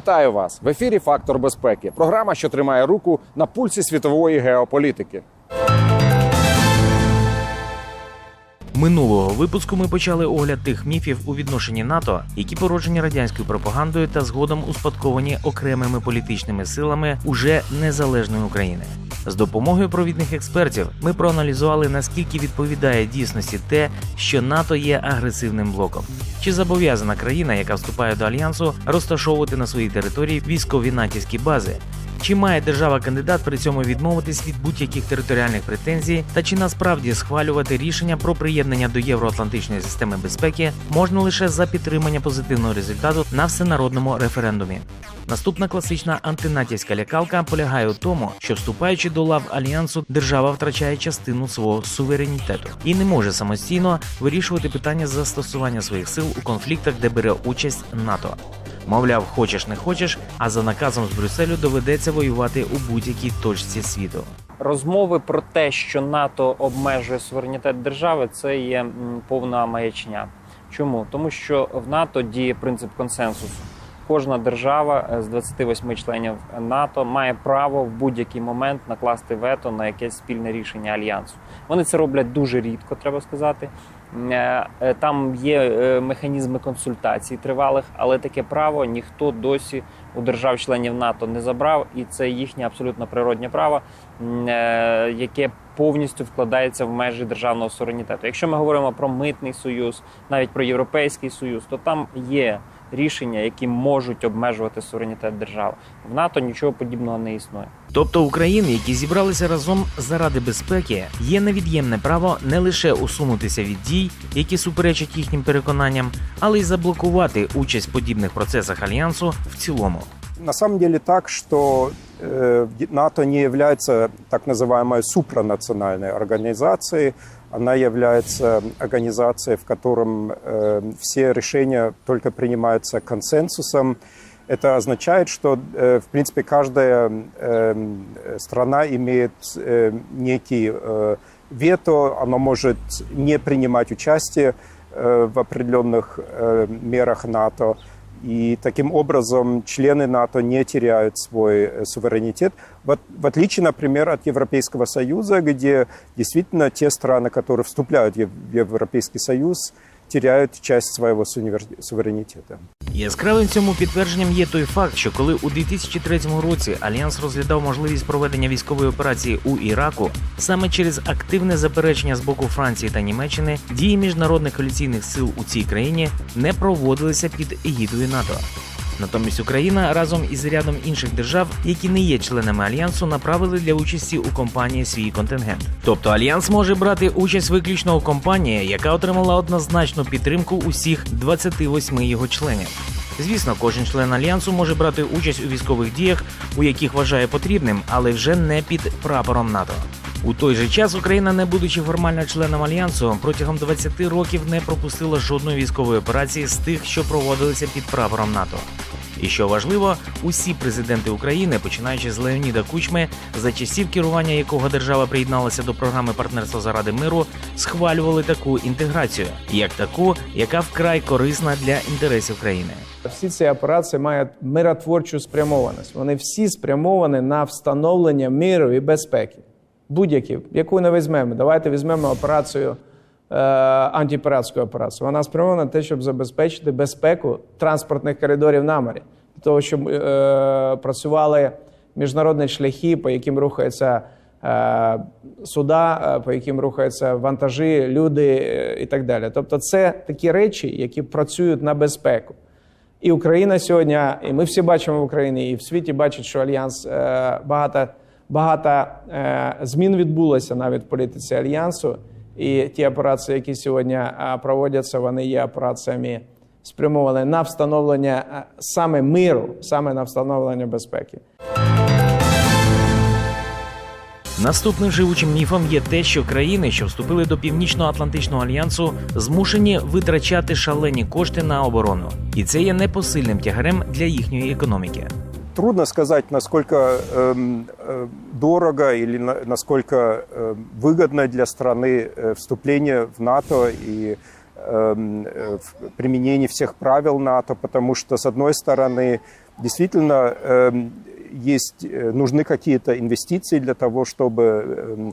Вітаю вас в ефірі Фактор безпеки. Програма, що тримає руку на пульсі світової геополітики. Минулого випуску ми почали огляд тих міфів у відношенні НАТО, які породжені радянською пропагандою та згодом успадковані окремими політичними силами уже незалежної України. З допомогою провідних експертів ми проаналізували наскільки відповідає дійсності те, що НАТО є агресивним блоком. Чи зобов'язана країна, яка вступає до альянсу, розташовувати на своїй території військові натівські бази? Чи має держава-кандидат при цьому відмовитись від будь-яких територіальних претензій, та чи насправді схвалювати рішення про приєднання до євроатлантичної системи безпеки можна лише за підтримання позитивного результату на всенародному референдумі? Наступна класична антинатівська лякалка полягає у тому, що вступаючи до лав альянсу, держава втрачає частину свого суверенітету і не може самостійно вирішувати питання застосування своїх сил у конфліктах, де бере участь НАТО. Мовляв, хочеш не хочеш, а за наказом з Брюсселю доведеться воювати у будь-якій точці світу. Розмови про те, що НАТО обмежує суверенітет держави, це є повна маячня. Чому? Тому що в НАТО діє принцип консенсусу. Кожна держава е, з 28 членів НАТО має право в будь-який момент накласти вето на якесь спільне рішення альянсу. Вони це роблять дуже рідко, треба сказати. Е, е, Там є механізми консультацій тривалих, але таке право ніхто досі у держав-членів НАТО не забрав, і це їхнє абсолютно природнє право, яке повністю вкладається в межі державного суверенітету. Якщо ми говоримо про митний союз, навіть про європейський союз, то там є рішення, які можуть обмежувати суверенітет держави. В НАТО нічого подібного не існує. Тобто України, які зібралися разом заради безпеки, є невід'ємне право не лише усунутися від дій, які суперечать їхнім переконанням, але й заблокувати участь в подібних процесах альянсу в цілому. На самом деле так, что э, НАТО не является так называемой супранациональной организацией. Она является организацией, в котором э, все решения только принимаются консенсусом. Это означает, что, э, в принципе, каждая э, страна имеет э, некий э, вето, она может не принимать участие э, в определенных э, мерах НАТО. И таким образом члены НАТО не теряют свой э, суверенитет, в, от- в отличие, например, от Европейского Союза, где действительно те страны, которые вступают в Ев- в Европейский Союз, теряют часть свого суверенітету. Яскравим цьому підтвердженням є той факт, що коли у 2003 році альянс розглядав можливість проведення військової операції у Іраку, саме через активне заперечення з боку Франції та Німеччини дії міжнародних коаліційних сил у цій країні не проводилися під егідою НАТО. Натомість Україна разом із рядом інших держав, які не є членами альянсу, направили для участі у компанії свій контингент. Тобто альянс може брати участь виключно у компанії, яка отримала однозначну підтримку усіх 28 його членів. Звісно, кожен член альянсу може брати участь у військових діях, у яких вважає потрібним, але вже не під прапором НАТО. У той же час Україна, не будучи формально членом альянсу, протягом 20 років не пропустила жодної військової операції з тих, що проводилися під прапором НАТО. І що важливо, усі президенти України, починаючи з Леоніда Кучми, за часів керування якого держава приєдналася до програми партнерства заради миру, схвалювали таку інтеграцію, як таку, яка вкрай корисна для інтересів країни. Всі ці операції мають миротворчу спрямованість. Вони всі спрямовані на встановлення миру і безпеки. Будь-які, яку не візьмемо. Давайте візьмемо операцію е, антипіратську операцію. Вона спрямована на те, щоб забезпечити безпеку транспортних коридорів на морі, для того, щоб е, працювали міжнародні шляхи, по яким рухаються е, суда, е, по яким рухаються вантажі, люди е, і так далі. Тобто, це такі речі, які працюють на безпеку. І Україна сьогодні, і ми всі бачимо в Україні, і в світі бачать, що альянс багато, багато е, змін відбулося навіть в політиці альянсу. І ті операції, які сьогодні е, проводяться, вони є операціями спрямовані на встановлення е, саме миру, саме на встановлення безпеки. Наступним живучим міфом є те, що країни, що вступили до Північно-Атлантичного альянсу, змушені витрачати шалені кошти на оборону, і це є непосильним тягарем для їхньої економіки. Трудно сказать, насколько эм, э, дорого или на- насколько э, выгодно для страны э, вступление в НАТО и эм, э, в- применение всех правил НАТО, потому что, с одной стороны, действительно эм, есть, э, нужны какие-то инвестиции для того, чтобы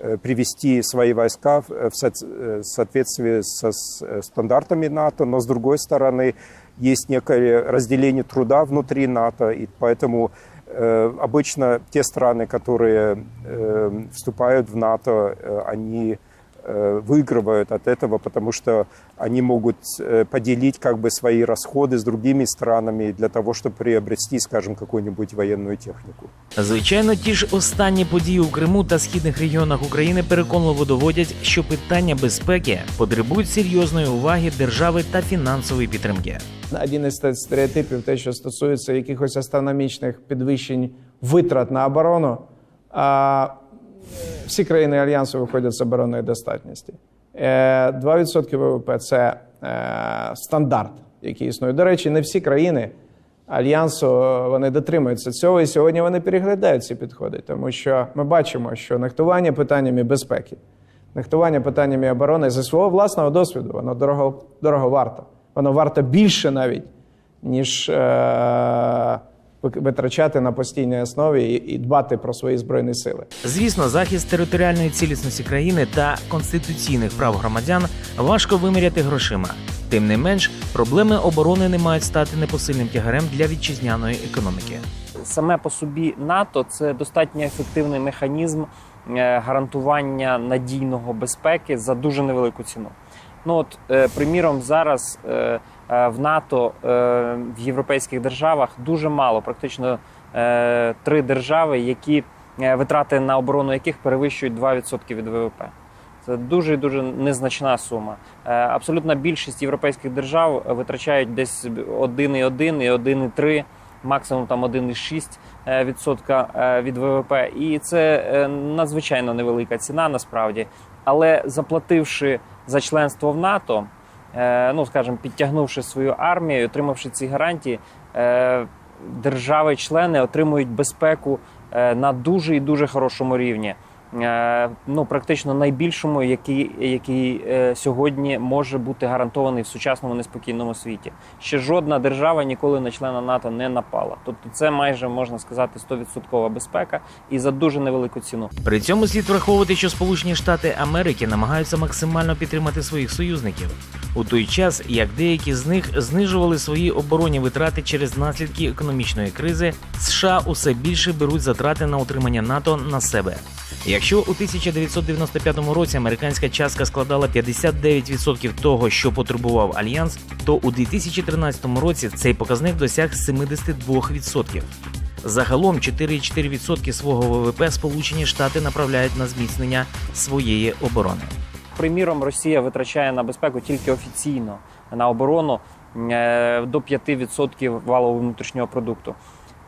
э, привести свои войска в в соц- э, соответствии со э, стандартами НАТО, но с другой стороны есть некое разделение труда внутри НАТО, и поэтому э, обычно те страны, которые э, вступают в НАТО, э, они э, выигрывают от этого, потому что они могут э, поделить как бы свои расходы с другими странами для того, чтобы приобрести, скажем, какую-нибудь военную технику. Звичайно, ті ж останні події у Криму та східних регіонах України переконливо доводять, що питання безпеки потребують серйозної уваги держави та фінансової підтримки. Один із стереотипів, те, що стосується якихось астрономічних підвищень витрат на оборону, а всі країни альянсу виходять з оборонної достатності. Е, 2% ВВП це е, стандарт, який існує. До речі, не всі країни альянсу е, вони дотримуються цього, і сьогодні вони переглядають ці підходи, тому що ми бачимо, що нехтування питаннями безпеки, нехтування питаннями оборони зі свого власного досвіду, воно дорого, дорого варто. Воно варто більше навіть, ніж е, витрачати на постійній основі і, і дбати про свої збройні сили. Звісно, захист територіальної цілісності країни та конституційних прав громадян важко виміряти грошима. Тим не менш, проблеми оборони не мають стати непосильним тягарем для вітчизняної економіки. саме по собі НАТО це достатньо ефективний механізм е, гарантування надійного безпеки за дуже невелику ціну. Ну от, е, приміром, зараз е, е, в НАТО в європейських державах дуже мало, практично три держави, які витрати на оборону яких перевищують 2% від ВВП. Це дуже дуже незначна сума. Абсолютна більшість європейських держав витрачають десь 1,1 і 1,3, максимум там 1,6 е, відсотка е, від ВВП. І це надзвичайно невелика ціна насправді. Але заплативши за членство в НАТО, е, ну скажімо, підтягнувши свою армію, отримавши ці гарантії, е, держави-члени отримують безпеку е, на дуже і дуже хорошому рівні. Е, Ну, практично найбільшому, який, який е, сьогодні може бути гарантований в сучасному неспокійному світі. Ще жодна держава ніколи на члена НАТО не напала. Тобто, це майже можна сказати 100% безпека і за дуже невелику ціну. При цьому слід враховувати, що Сполучені Штати Америки намагаються максимально підтримати своїх союзників, у той час як деякі з них знижували свої оборонні витрати через наслідки економічної кризи, США усе більше беруть затрати на утримання НАТО на себе. Якщо у 1995 році американська частка складала 59% того, що потребував альянс, то у 2013 році цей показник досяг 72%. Загалом 4,4% свого ВВП Сполучені Штати направляють на зміцнення своєї оборони. Приміром, Росія витрачає на безпеку тільки офіційно на оборону е, до 5% валового внутрішнього продукту.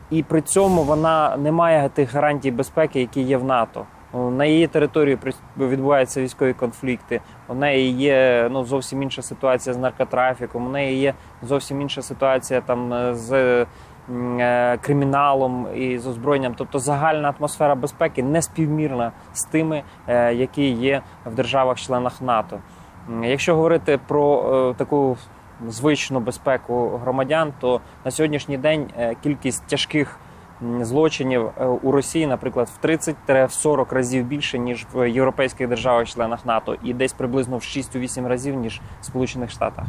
І при цьому вона не має тих гарантій безпеки, які є в НАТО. На її території відбуваються військові конфлікти. У неї є ну зовсім інша ситуація з наркотрафіком. У неї є зовсім інша ситуація там е, з е, криміналом і з озброєнням. Тобто загальна атмосфера безпеки не співмірна з тими, е, які є в державах-членах НАТО. Якщо говорити про е, таку звичну безпеку громадян, то на сьогоднішній день е, кількість тяжких злочинів е, у Росії, наприклад, в 30-40 разів більше ніж в європейських державах-членах НАТО, і десь приблизно в 6-8 разів ніж в Сполучених Штатах.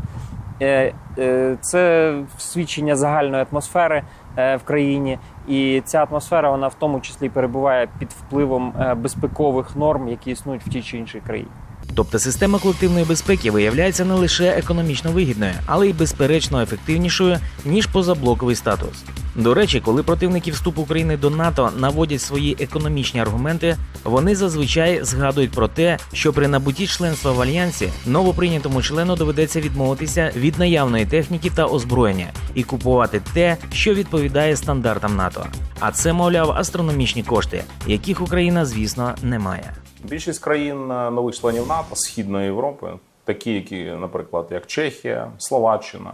Е, е, Це свідчення загальної атмосфери в країні, і ця атмосфера вона в тому числі перебуває під впливом безпекових норм, які існують в тій чи іншій країні. Тобто система колективної безпеки виявляється не лише економічно вигідною, але й безперечно ефективнішою ніж позаблоковий статус. До речі, коли противники вступу України до НАТО наводять свої економічні аргументи, вони зазвичай згадують про те, що при набутті членства в альянсі новоприйнятому члену доведеться відмовитися від наявної техніки та озброєння і купувати те, що відповідає стандартам НАТО. А це, мовляв, астрономічні кошти, яких Україна, звісно, не має. Більшість країн е, нових членів НАТО Східної Європи, такі, які, наприклад, як Чехія, Словаччина,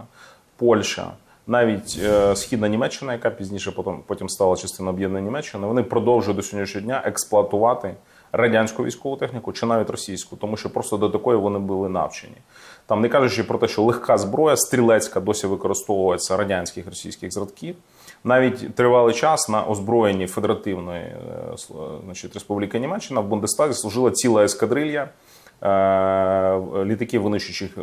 Польща, навіть е, Східна Німеччина, яка пізніше потім, потім стала частиною об'єднаної Німеччини, вони продовжують до сьогоднішнього дня експлуатувати радянську військову техніку чи навіть російську, тому що просто до такої вони були навчені. Там не кажучи про те, що легка зброя стрілецька досі використовується радянських російських зразків. Навіть тривалий час на озброєнні Федеративної е, е, значить, Республіки Німеччина в Бундестазі служила ціла ескадрилья е, літаків винищуючих е,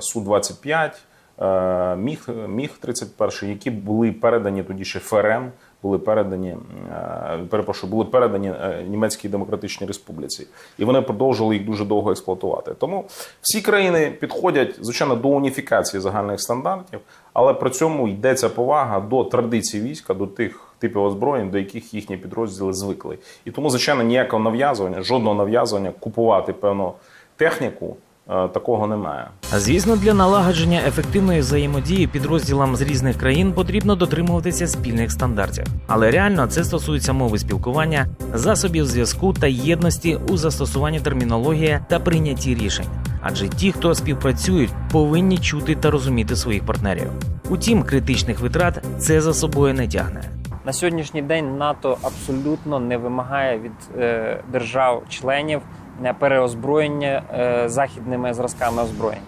Су-25, е, Міг, Міг-31, які були передані тоді ще ФРН, були передані, е, перепрошую, були передані е, Німецькій Демократичній Республіці. І вони продовжували їх дуже довго експлуатувати. Тому всі країни підходять, звичайно, до уніфікації загальних стандартів, але при цьому йдеться повага до традицій війська, до тих типів озброєнь, до яких їхні підрозділи звикли. І тому, звичайно, ніякого нав'язування, жодного нав'язування купувати певну техніку такого немає. Звісно, для налагодження ефективної взаємодії підрозділам з різних країн потрібно дотримуватися спільних стандартів. Але реально це стосується мови спілкування, засобів зв'язку та єдності у застосуванні термінології та прийнятті рішень. Адже ті, хто співпрацюють, повинні чути та розуміти своїх партнерів. Утім, критичних витрат це за собою не тягне. На сьогоднішній день НАТО абсолютно не вимагає від е, держав-членів е, переозброєння е, західними зразками озброєнь.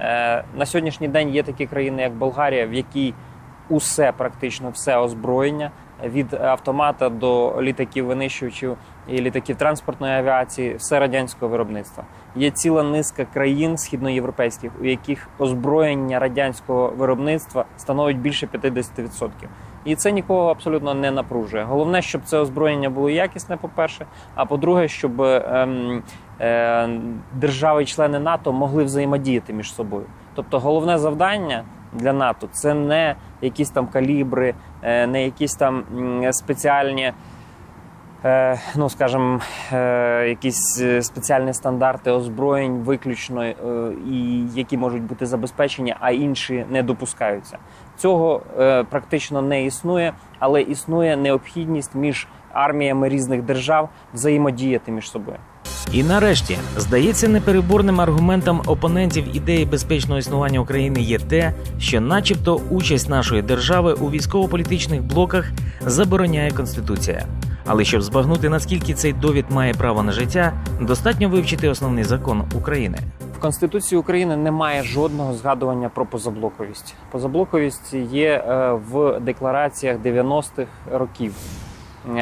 Е, на сьогоднішній день є такі країни, як Болгарія, в якій усе практично все озброєння від автомата до літаків винищувачів і літаків транспортної авіації, все радянського виробництва. Є ціла низка країн східноєвропейських, у яких озброєння радянського виробництва становить більше 50%. І це нікого абсолютно не напружує. Головне, щоб це озброєння було якісне, по-перше. А по-друге, щоб ем, е, держави-члени НАТО могли взаємодіяти між собою. Тобто, головне завдання для НАТО це не якісь там калібри, е, не якісь там спеціальні. Е, ну, скажімо, е, якісь е, спеціальні стандарти озброєнь виключно, і які можуть бути забезпечені, а інші не допускаються. Цього практично не існує, але існує необхідність між арміями різних держав взаємодіяти між собою. І нарешті, здається, непереборним аргументом опонентів ідеї безпечного існування України є те, що, начебто, участь нашої держави у військово-політичних блоках забороняє конституція. Але щоб збагнути наскільки цей довід має право на життя, достатньо вивчити основний закон України. В Конституції України немає жодного згадування про позаблоковість. Позаблоковість є е, в деклараціях 90-х років,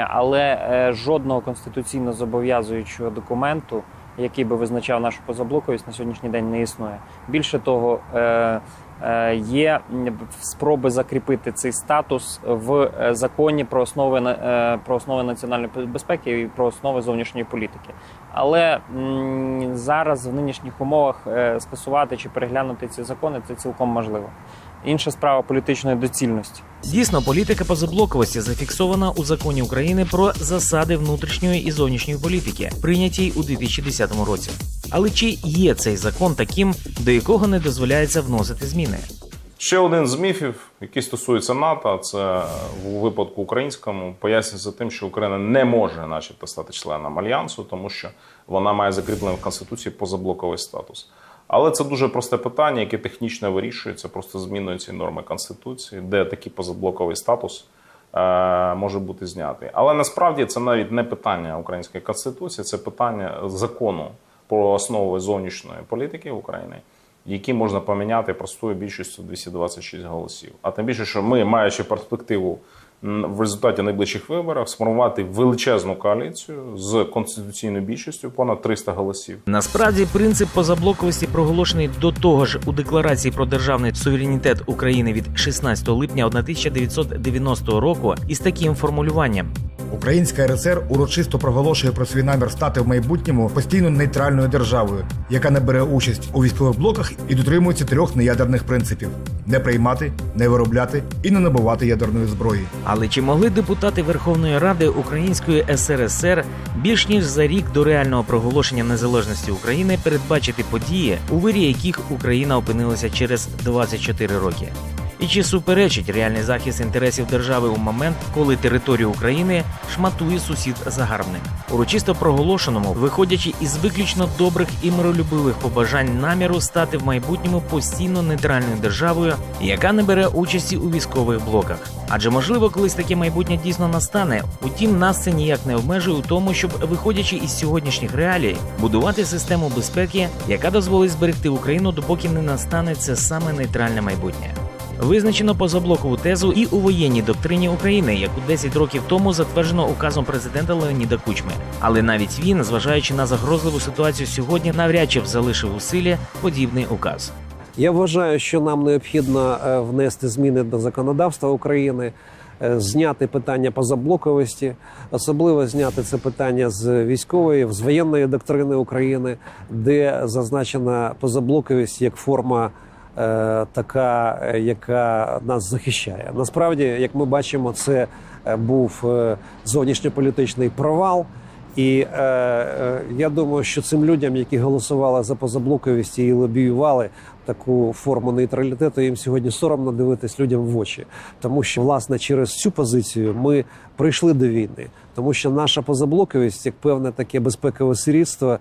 але е, жодного конституційно зобов'язуючого документу, який би визначав нашу позаблоковість, на сьогоднішній день не існує. Більше того, е, е, є спроби закріпити цей статус в е, законі про основи е, про основи національної безпеки і про основи зовнішньої політики. Але зараз в нинішніх умовах е, скасувати чи переглянути ці закони це цілком можливо. Інша справа політичної доцільності. Дійсно, політика позаблоковості зафіксована у законі України про засади внутрішньої і зовнішньої політики, прийнятій у 2010 році. Але чи є цей закон таким, до якого не дозволяється вносити зміни? Ще один з міфів, який стосується НАТО, це у випадку українському пояснюється тим, що Україна не може, начебто, стати членом альянсу, тому що вона має закріплений в конституції позаблоковий статус. Але це дуже просте питання, яке технічно вирішується просто зміною цієї норми конституції, де такий позаблоковий статус е, може бути знятий. Але насправді це навіть не питання української конституції, це питання закону про основи зовнішньої політики України які можна поміняти простою більшістю 226 голосів. А тим більше, що ми, маючи перспективу в результаті найближчих виборів, сформувати величезну коаліцію з конституційною більшістю понад 300 голосів. Насправді принцип позаблоковості проголошений до того ж у декларації про державний суверенітет України від 16 липня 1990 року із таким формулюванням. Українська РСР урочисто проголошує про свій намір стати в майбутньому постійно нейтральною державою, яка не бере участь у військових блоках і дотримується трьох неядерних принципів: не приймати, не виробляти і не набувати ядерної зброї. Але чи могли депутати Верховної Ради Української СРСР більш ніж за рік до реального проголошення незалежності України передбачити події, у вирі яких Україна опинилася через 24 роки? І чи суперечить реальний захист інтересів держави у момент, коли територію України шматує сусід загарбник? Урочисто проголошеному, виходячи із виключно добрих і миролюбивих побажань наміру стати в майбутньому постійно нейтральною державою, яка не бере участі у військових блоках. Адже можливо, колись таке майбутнє дійсно настане. Утім, нас це ніяк не обмежує у тому, щоб, виходячи із сьогоднішніх реалій, будувати систему безпеки, яка дозволить зберегти Україну, допоки не настане це саме нейтральне майбутнє. Визначено позаблокову тезу і у воєнній доктрині України, яку 10 років тому затверджено указом президента Леоніда Кучми. Але навіть він, зважаючи на загрозливу ситуацію сьогодні, навряд чи б залишив у силі подібний указ. Я вважаю, що нам необхідно е, внести зміни до законодавства України, е, зняти питання позаблоковості, особливо зняти це питання з військової, з воєнної доктрини України, де зазначена позаблоковість як форма. Е, Така, е, яка нас захищає, насправді, як ми бачимо, це е, був зовнішньополітичний провал. І е, е, я думаю, що цим людям, які голосували за позаблоковість і лобіювали таку форму нейтралітету, їм сьогодні соромно дивитись людям в очі, тому що власне через цю позицію ми прийшли до війни, тому що наша позаблоковість, як певне таке безпекове сирідство,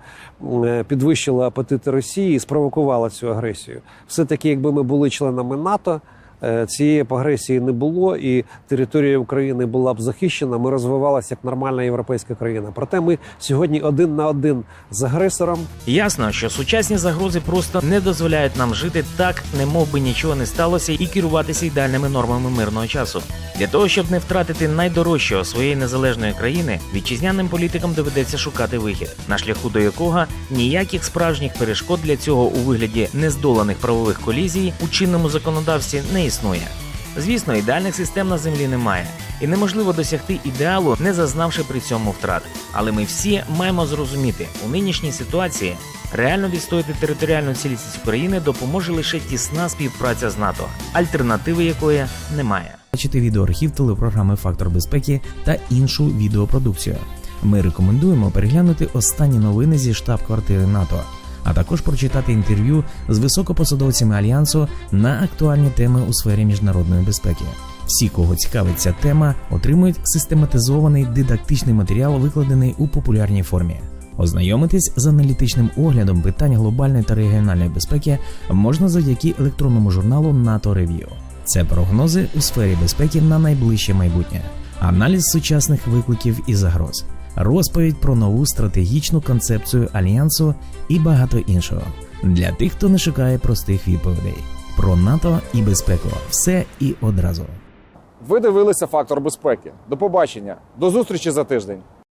е, підвищила апетити Росії і спровокувала цю агресію. Все таки, якби ми були членами НАТО. Е, Цієї б агресії не було, і територія України була б захищена. Ми розвивалися як нормальна європейська країна. Проте ми сьогодні один на один з агресором. Ясно, що сучасні загрози просто не дозволяють нам жити так, немов би нічого не сталося, і керуватися ідеальними нормами мирного часу. Для того щоб не втратити найдорожчого своєї незалежної країни, вітчизняним політикам доведеться шукати вихід, на шляху до якого ніяких справжніх перешкод для цього у вигляді нездоланих правових колізій у чинному законодавстві не існує. Звісно, ідеальних систем на землі немає, і неможливо досягти ідеалу, не зазнавши при цьому втрат. Але ми всі маємо зрозуміти, у нинішній ситуації реально відстояти територіальну цілісність України допоможе лише тісна співпраця з НАТО, альтернативи якої немає. Бачити відеоархів телепрограми Фактор безпеки та іншу відеопродукцію. Ми рекомендуємо переглянути останні новини зі штаб-квартири НАТО, а також прочитати інтерв'ю з високопосадовцями альянсу на актуальні теми у сфері міжнародної безпеки. Всі, кого цікавить ця тема, отримують систематизований дидактичний матеріал, викладений у популярній формі. Ознайомитись з аналітичним оглядом питань глобальної та регіональної безпеки можна завдяки електронному журналу НАТО Рев'ю. Це прогнози у сфері безпеки на найближче майбутнє, аналіз сучасних викликів і загроз, розповідь про нову стратегічну концепцію альянсу і багато іншого для тих, хто не шукає простих відповідей про НАТО і безпеку. Все і одразу. Ви дивилися фактор безпеки. До побачення, до зустрічі за тиждень.